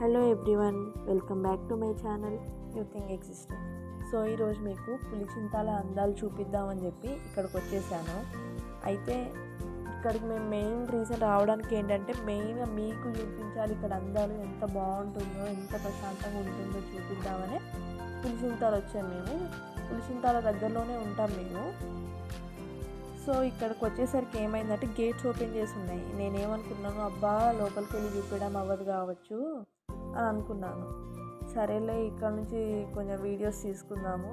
Hello everyone welcome back to my channel you thing existent so ఈరోజు మీకు పులిచింతాల అందాలు చూపిద్దామని చెప్పి ఇక్కడికి వచ్చేసాను. అయితే ఇక్కడికి మేము మెయిన్ రీజన్ రావడానికి ఏంటంటే మెయిన్గా మీకు చూపించాలి ఇక్కడ అందాలు ఎంత బాగుంటుందో ఎంత ప్రశాంతంగా ఉంటుందో చూపిద్దామని పులిచింతాలు వచ్చాము మేము. పులిచింతాల దగ్గరలోనే ఉంటాం మేము. సో ఇక్కడికి వచ్చేసరికి ఏమైందంటే గేట్స్ ఓపెన్ చేసి ఉన్నాయి. నేనేమనుకున్నాను అబ్బా లోపలికి వెళ్ళి చూపించడం అవ్వదు కావచ్చు. అని అనుకున్నాను. సరేలే ఇక్కడ నుంచి కొంచెం వీడియోస్ తీసుకుందాము.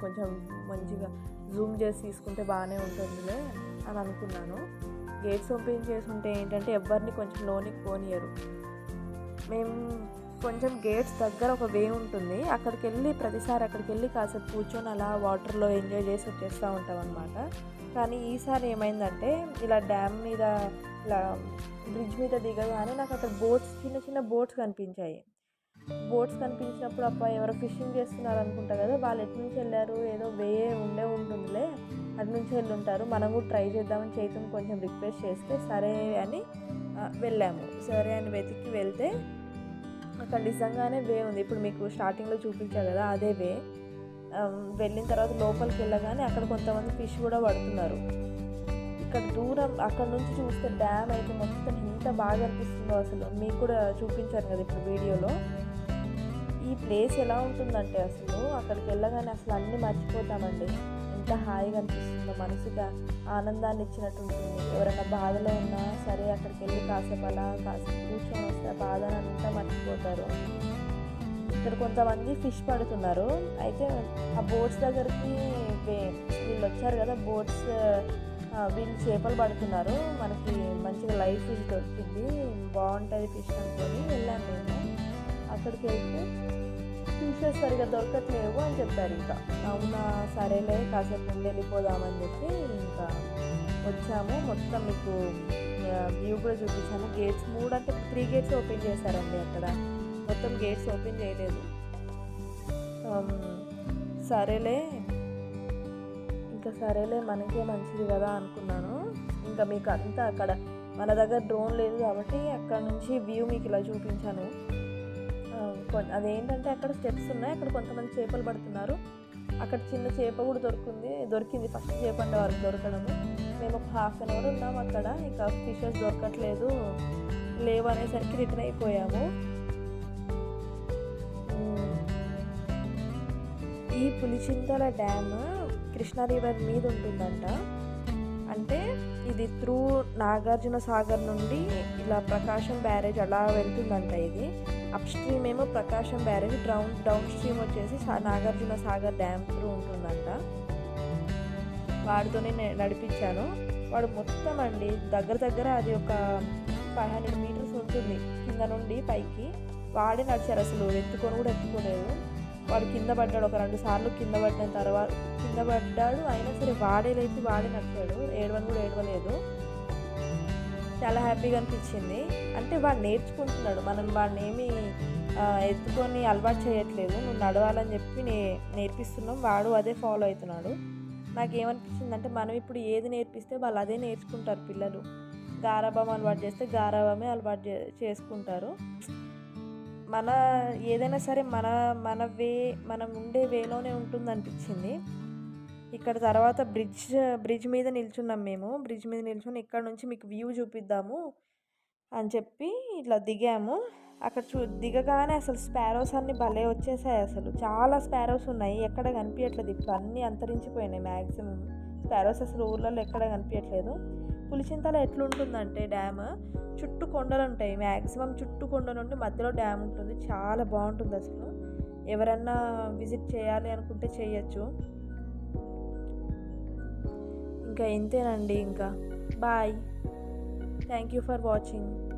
కొంచెం మంచిగా జూమ్ చేసి తీసుకుంటే బాగానే ఉంటుందిలే అని అనుకున్నాను. గేట్స్ ఓపెన్ చేసి ఉంటే ఏంటంటే ఎవరిని కొంచెం లోనికి పోనీయరు. మేము కొంచెం గేట్స్ దగ్గర ఒక వే ఉంటుంది. అక్కడికి వెళ్ళి ప్రతిసారి అక్కడికి వెళ్ళి కాసేపు కూర్చొని అలా వాటర్లో ఎంజాయ్ చేసి వచ్చేస్తూ ఉంటాం అనమాట కానీ ఈసారి ఏమైందంటే ఇలా డ్యామ్ మీద ఇట్లా బ్రిడ్జ్ మీద దిగగానే నాకు అక్కడ బోట్స్ చిన్న చిన్న బోట్స్ కనిపించాయి. బోట్స్ కనిపించినప్పుడు అప్ప ఎవరో ఫిషింగ్ చేస్తున్నారు అనుకుంటా కదా వాళ్ళు ఎటు నుంచి వెళ్ళారు? ఏదో వే ఉండే ఉంటుందిలే అటు నుంచి వెళ్ళి ఉంటారు మనం కూడా ట్రై చేద్దామని చైతన్య కొంచెం రిక్వెస్ట్ చేస్తే సరే అని వెళ్ళాము. సరే అని వెతికి వెళ్తే అక్కడ నిజంగానే వే ఉంది. ఇప్పుడు మీకు స్టార్టింగ్లో చూపించా కదా అదే వే. వెళ్ళిన తర్వాత లోపలికి వెళ్ళగానే అక్కడ కొంతమంది ఫిష్ కూడా పడుతున్నారు. ఇక్కడ దూరం అక్కడ నుంచి చూస్తే డ్యామ్ అయితే మొత్తం ఎంత బాగా అనిపిస్తుందో అసలు. మీకు కూడా చూపించారు కదా ఇప్పుడు వీడియోలో. ఈ ప్లేస్ ఎలా ఉంటుందంటే అసలు అక్కడికి వెళ్ళగానే అసలు అన్నీ మర్చిపోతామండి. ఎంత హాయిగా అనిపిస్తుందో మనసుగా ఆనందాన్ని ఇచ్చినట్టు ఉంటుంది. ఎవరైనా బాధలో ఉన్నా సరే అక్కడికి వెళ్ళి కాసేపు అలా కాసేపు కూర్చొని వస్తే బాధ బాధను అంతా మర్చిపోతారు. ఇక్కడ కొంతమంది ఫిష్ పడుతున్నారు. అయితే ఆ బోట్స్ దగ్గరికి వే- వీళ్ళు వచ్చారు కదా బోట్స్ వీళ్ళు చేపలు పడుతున్నారు. మనకి మంచిగా లైఫ్ ఫిష్ దొరికింది. బాగుంటుంది ఫిష్ అనుకొని వెళ్ళాం మేము. అక్కడికి వెళ్తే ఫిషెస్ సరిగా దొరకట్లేవు అని చెప్పారు ఇంకా. అవునా సరేలే కాసేపు ముందు వెళ్ళిపోదామని చెప్పి ఇంకా వచ్చాము. మొత్తం మీకు వ్యూ కూడా చూపించాము. గేట్స్ మూడు అంటే త్రీ గేట్స్ ఓపెన్ చేశారండి అక్కడ. మొత్తం గేట్స్ ఓపెన్ చేయలేదు. సరేలే ఇంకా సరేలే మనకే మంచిది కదా అనుకున్నాను. ఇంకా మీకు అంతా అక్కడ మన దగ్గర డ్రోన్ లేదు కాబట్టి అక్కడ నుంచి వ్యూ మీకు ఇలా చూపించాను. కొ- అదేంటంటే అక్కడ స్టెప్స్ ఉన్నాయి అక్కడ కొంతమంది చేపలు పడుతున్నారు. అక్కడ చిన్న చేప కూడా దొరికింది దొరికింది. ఫస్ట్ చేప అంటే వారికి దొరకడము. మేము ఒక హాఫ్ అన్ అవర్ ఉన్నాం అక్కడ ఇంకా ఫిషెస్ దొరకట్లేదు లేవు అనేసరికి రిటర్న్ అయిపోయాము. ఈ పులిచింతల డ్యామ్ కృష్ణా రివర్ మీద ఉంటుందంట. అంటే ఇది త్రూ నాగార్జున సాగర్ నుండి ఇలా ప్రకాశం బ్యారేజ్ అలా వెళ్తుందంట ఇది. అప్ స్ట్రీమ్ ఏమో Prakasam barrage down downstream వచ్చేసి నాగార్జున సాగర్ డ్యామ్ త్రూ ఉంటుందంట. వాడితోనే నడిపించాను. వాడు మొత్తం అండి దగ్గర దగ్గర అది ఒక ఫైవ్ హండ్రెడ్ మీటర్స్ ఉంటుంది కింద నుండి పైకి. వాడే నడిచారు అసలు ఎత్తుకొని కూడా ఎత్తుకోలేదు. వాడు కింద పడ్డాడు ఒక రెండు సార్లు కింద పడిన తర్వాత కింద పడ్డాడు అయినా సరే వాడే లేచి వాడే నడిచాడు. ఏడవని కూడా ఏడవలేదు. చాలా హ్యాపీగా అనిపించింది. అంటే వాడు నేర్చుకుంటున్నాడు. మనం వాడిని ఏమి ఎత్తుకొని అలవాటు చేయట్లేదు. నువ్వు నడవాలని చెప్పి నే నేర్పిస్తున్నాం వాడు అదే ఫాలో అవుతున్నాడు. నాకేమనిపించింది అంటే మనం ఇప్పుడు ఏది నేర్పిస్తే వాళ్ళు అదే నేర్చుకుంటారు పిల్లలు. గారాబం అలవాటు చేస్తే గారాబమే అలవాటు చే- చేసుకుంటారు. మన ఏదైనా సరే మన మన వే మనం ఉండే వేలోనే ఉంటుంది అనిపించింది ఇక్కడ తర్వాత బ్రిడ్జ్ బ్రిడ్జ్ మీద నిల్చున్నాం మేము. బ్రిడ్జ్ మీద నిల్చుని ఇక్కడ నుంచి మీకు వ్యూ చూపిద్దాము అని చెప్పి ఇట్లా దిగాము. అక్కడ చూ దిగగానే అసలు స్పారోస్ అన్ని భలే వచ్చేసాయి అసలు. చాలా స్పారోస్ ఉన్నాయి. ఎక్కడ కనిపించట్లేదు ఇప్పుడు అన్నీ అంతరించిపోయినాయి మ్యాక్సిమం స్పారోస్ అసలు ఊర్లలో ఎక్కడ కనిపించట్లేదు పులిచింతల ఎట్లుంటుందంటే డ్యామ్ చుట్టూ కొండలు ఉంటాయి మ్యాక్సిమం చుట్టూ కొండలు ఉంటే మధ్యలో డ్యామ్ ఉంటుంది. చాలా బాగుంటుంది అసలు. ఎవరన్నా విజిట్ చేయాలి అనుకుంటే చేయొచ్చు. ఇంకా ఇంతేనండి ఇంకా. Bye. Thank you for watching